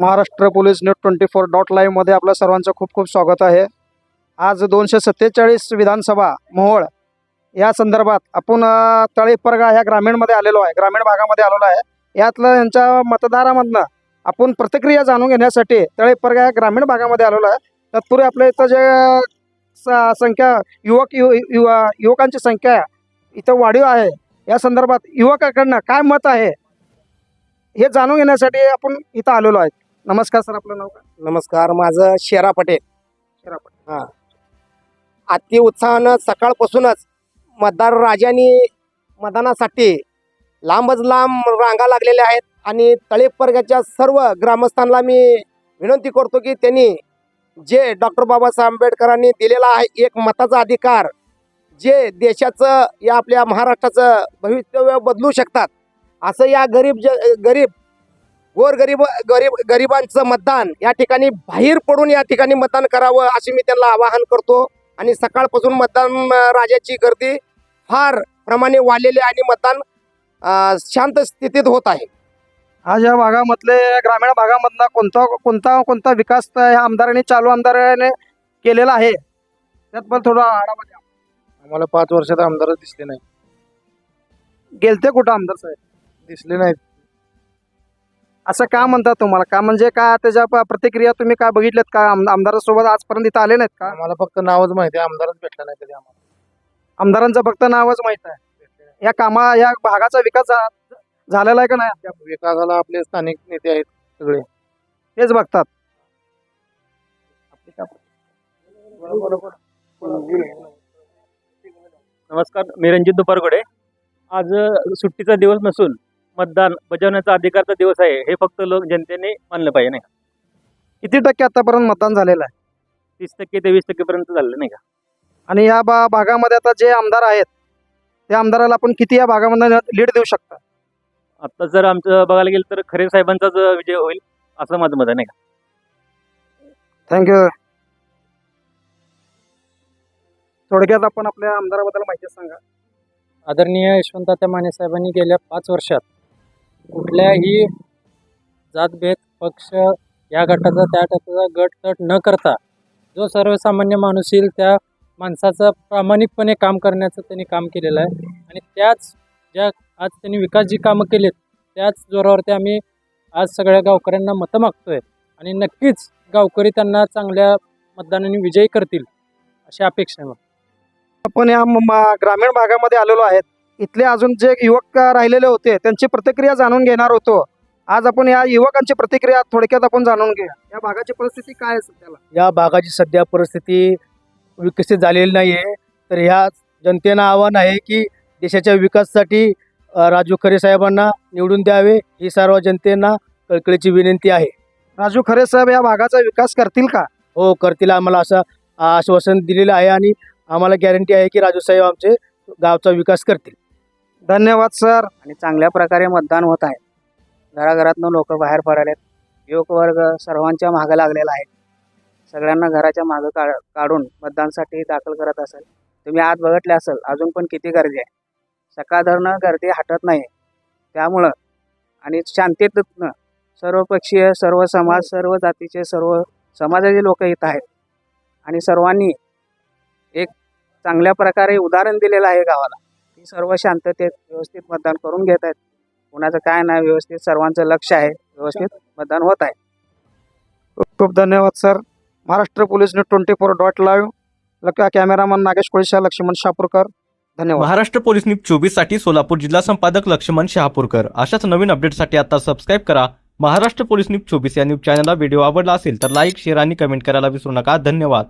Maharashtra police news twenty four dot लाईव्हमध्ये आपलं सर्वांचं खूप खूप स्वागत आहे. आज दोनशे सत्तेचाळीस विधानसभा मोहोळ या संदर्भात आपण तळेपरगा ह्या ग्रामीणमध्ये आलेलो आहे ग्रामीण भागामध्ये आलेलो आहे. यातलं यांच्या मतदारामधनं आपण प्रतिक्रिया जाणून घेण्यासाठी तळेपरगा ह्या ग्रामीण भागामध्ये आलेलो आहे. तत्पूर्वी आपल्या इथं जे स- संख्या युवक यु युवा युवकांची संख्या इथं वाढीव आहे. या संदर्भात युवकाकडनं काय मत आहे हे जाणून घेण्यासाठी आपण इथं आलेलो आहे. नमस्कार सर आपलं नाव काय? नमस्कार माझं शेरा पटेल. शिरापट. हां. अति उत्साहानं सकाळपासूनच मतदार राजांनी मतदानासाठी लांबच लांब रांगा लागलेल्या आहेत आणि तळेपरगाच्या सर्व ग्रामस्थांना मी विनंती करतो की त्यांनी जे डॉक्टर बाबासाहेब आंबेडकरांनी दिलेला आहे एक मताचा अधिकार जे देशाचं या आपल्या महाराष्ट्राचं भवितव्य बदलू शकतात असं या गरीब ज गरीब गोरगरीब गरीब गरिबांचं मतदान या ठिकाणी बाहेर पडून या ठिकाणी मतदान करावं असे मी त्यांना आवाहन करतो. आणि सकाळपासून मतदान राजाची गर्दी फार प्रमाणे वाढलेली आणि मतदान शांत स्थितीत होत आहे. आज या भागामधले ग्रामीण भागामधला कोणता कोणता कोणता विकास ह्या आमदारांनी चालू आमदाराने केलेला आहे. त्यात पण थोडा आढावा द्या. आम्हाला पाच वर्षात आमदार दिसले नाही गेलते कुठं आमदार साहेब? दिसले नाहीत. असं का म्हणतात तुम्हाला? का म्हणजे का त्याच्या प- प्रतिक्रिया तुम्ही काय बघितल्यात का? आम- आमदारासोबत आजपर्यंत इथं आले नाहीत का? आम्हाला फक्त नावच माहिती आहे. आमदारच भेटला नाही कधी आम्हाला. आमदारांचं फक्त नावच माहीत आहे. या कामा या भागाचा विकास झा- झालेला आहे का नाही? त्या विकासाला आपले स्थानिक नेते आहेत सगळे. हेच बघतात. नमस्कार मी रणजित दुपारगोडे. आज अ, सुट्टीचा दिवस नसून मतदान बजावण्याचा अधिकारचा दिवस आहे हे फक्त लोक जनतेने मानलं पाहिजे नाही का? किती टक्के आतापर्यंत मतदान झालेलं आहे? तीस टक्के ते वीस टक्केपर्यंत झालं नाही का? आणि या बा भागामध्ये आता जे आमदार आहेत त्या आमदाराला आपण किती या भागामध्ये लीड देऊ शकता? आता जर आमचं बघायला गेलं तर खरे साहेबांचाच विजय होईल असं माझं मत आहे नाही का? थँक्यू थोडक्यात आपण आपल्या आमदाराबद्दल माहिती सांगा. आदरणीय यशवंतात्या माने साहेबांनी गेल्या पाच वर्षात कुठल्याही जातभेद पक्ष या गटाचा त्या गटाचा गट तट न करता जो सर्वसामान्य माणूस येईल त्या माणसाचं प्रामाणिकपणे काम करण्याचं त्यांनी काम केलेलं आहे. आणि त्याच ज्या आज त्यांनी विकास जी कामं केलीत त्याच जोरावरती आम्ही आज सगळ्या गावकऱ्यांना मतं मागतोय. आणि नक्कीच गावकरी त्यांना चांगल्या मतदानाने विजयी करतील अशी अपेक्षा आहे आपण या म- ग्रामीण भागामध्ये आलेलो आहेत. इथले अजून जे युवक राहिलेले होते त्यांची प्रतिक्रिया जाणून घेणार होतो. आज आपण या युवकांची प्रतिक्रिया थोडक्यात आपण जाणून घेऊया. या भागाची परिस्थिती काय आहे सध्याला? या भागाची सध्या परिस्थिती विकसित झालेली नाही आहे तर ह्या जनतेनं आव्हान आहे की देशाच्या विकासासाठी राजू खरे साहेबांना निवडून द्यावे ही सर्व जनतेना कळकळीची विनंती आहे. राजू खरे साहेब या भागाचा विकास करतील का? हो करतील. आम्हाला असं आश्वासन दिलेलं आहे आणि आम्हाला गॅरंटी आहे की राजू साहेब आमचे गावचा विकास करतील. धन्यवाद सर. आणि चांगल्या प्रकारे मतदान होत आहे. घराघरातनं लोक बाहेर पडालेत. युवक वर्ग सर्वांच्या मागं लागलेला आहे. सगळ्यांना घराच्या मागं काढ काढून मतदानसाठी दाखल करत असेल. तुम्ही आत बघितले असेल अजून पण किती गर्दी आहे. सकाळधरणं गर्दी हटत नाही. त्यामुळं आणि शांततेतनं सर्वपक्षीय सर्व समाज सर्व जातीचे सर्व समाजाचे लोक येत आहेत. आणि सर्वांनी एक चांगल्या प्रकारे उदाहरण दिलेलं आहे गावाला. की सर्व शांततेत व्यवस्थित मतदान करून घेत आहेत. कुणाचं काय नाही व्यवस्थित सर्वांचं लक्ष आहे व्यवस्थित मतदान होत आहे. खूप खूप धन्यवाद sir. Maharashtra police news twenty four dot live. Cameraman Nagesh Kolsha Laxman Shapurkar. धन्यवाद. महाराष्ट्र पोलीस न्यूज चोवीससाठी सोलापूर जिल्हा संपादक लक्ष्मण शहापूरकर. अशाच नवीन अपडेटसाठी आता सबस्क्राईब करा. महाराष्ट्र पोलीस न्यूज चोवीस या न्यूज चॅनलला व्हिडिओ आवडला असेल तर लाईक शेअर आणि कमेंट करायला विसरू नका. धन्यवाद.